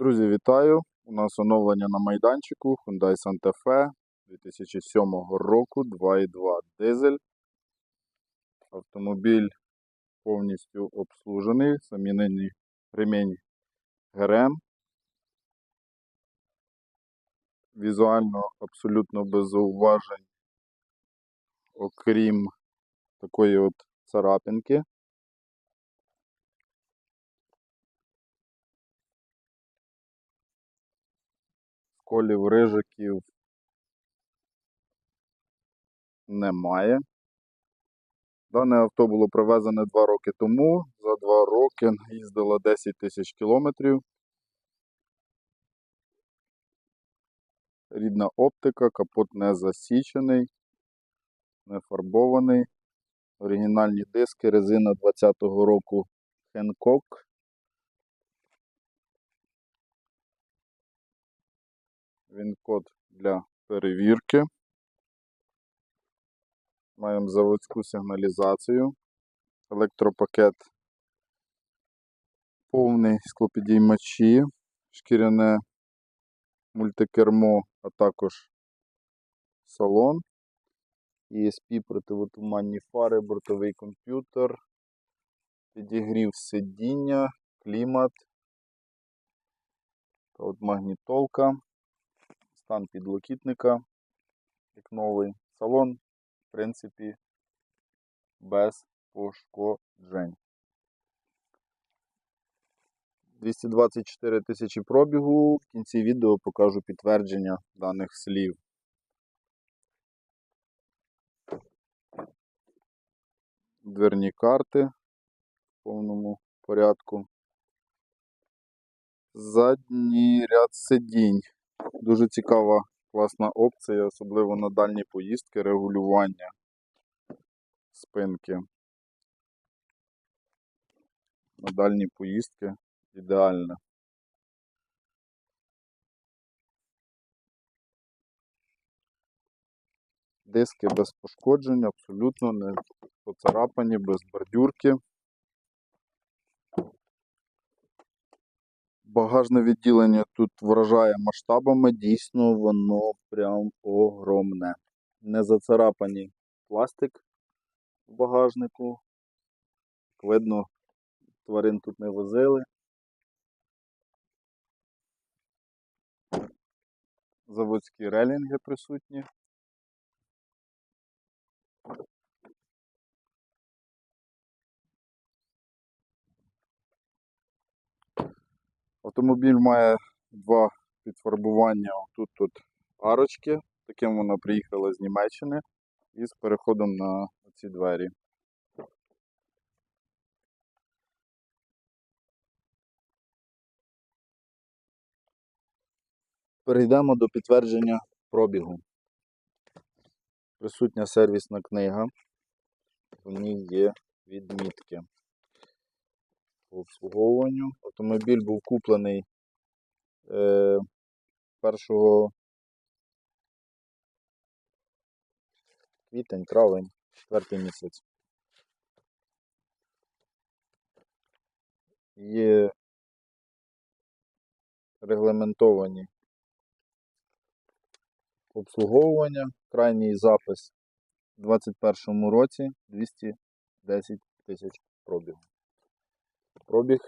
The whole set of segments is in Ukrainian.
Друзі, вітаю! У нас оновлення на майданчику Hyundai Santa Fe 2007 року 2.2 дизель. Автомобіль повністю обслужений, замінений ремінь ГРМ. Візуально абсолютно без зауважень, окрім такої от царапинки. Колів рижиків немає. Дане авто було привезене 2 роки тому. За 2 роки їздило 10 тисяч кілометрів. Рідна оптика, капот не засічений, не фарбований. Оригінальні диски, резина 20-го року Hancock. Він код для перевірки. Маємо заводську сигналізацію. Електропакет повний склопідіймачі, шкіряне мультикермо, а також салон. ESP противотуманні фари, бортовий комп'ютер, підігрів сидіння, клімат. От магнітолка стан підлокітника, як новий салон, в принципі, без пошкоджень. 224 тисячі пробігу. В кінці відео покажу підтвердження даних слів. Дверні карти в повному порядку. Задній ряд сидінь. Дуже цікава, класна опція, особливо на дальні поїздки, регулювання спинки. На дальні поїздки ідеальне. Диски без пошкоджень, абсолютно не поцарапані, без бордюрки. Багажне відділення тут вражає масштабами, дійсно воно прям огромне. Не зацарапані пластик в багажнику. Видно, тварин тут не возили. Заводські релінги присутні. Автомобіль має два підфарбування. Тут тут арочки. Таким вона приїхала з Німеччини і з переходом на ці двері. Перейдемо до підтвердження пробігу. Присутня сервісна книга. В ній є відмітки по обслуговуванню. Автомобіль був куплений е, 1 квітень, травень, четвертий місяць. Є регламентовані обслуговування. Крайній запис у 2021 році 210 тисяч пробігу. Пробіг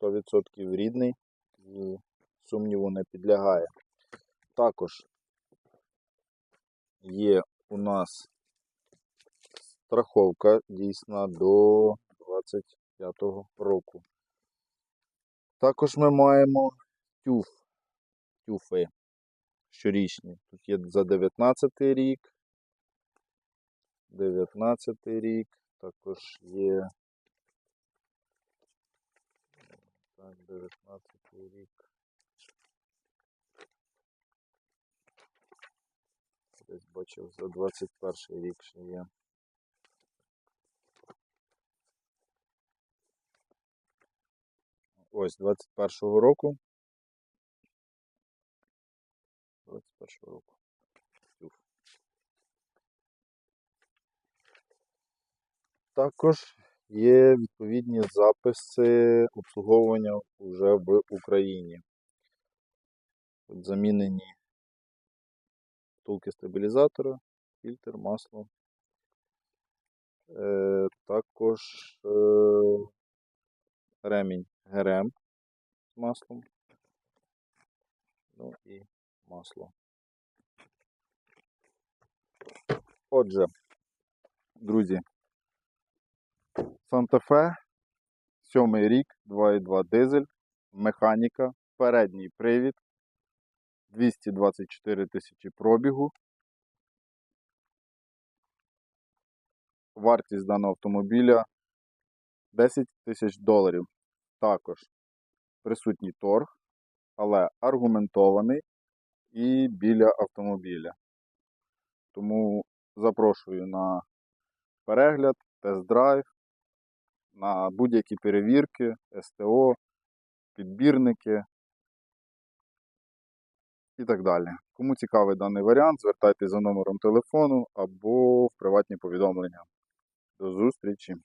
100% рідний і сумніву не підлягає. Також є у нас страховка дійсна до 25 року. Також ми маємо тюф, тюфи щорічні. Тут є за 19 рік, 19 рік, також є так, 19 рік. Десь бачив за 21 рік ще є. Ось 21 року. 21 року. Також є відповідні записи обслуговування вже в Україні. Тут замінені втулки стабілізатора, фільтр, масло. Е, також е, ремінь ГРМ з маслом. Ну і масло. Отже, друзі, Санта-Фе, сьомий рік, 2,2 дизель, механіка, передній привід, 224 тисячі пробігу. Вартість даного автомобіля 10 тисяч доларів. Також присутній торг, але аргументований і біля автомобіля. Тому запрошую на перегляд, тест-драйв, на будь-які перевірки, СТО, підбірники і так далі. Кому цікавий даний варіант, звертайтеся за номером телефону або в приватні повідомлення. До зустрічі!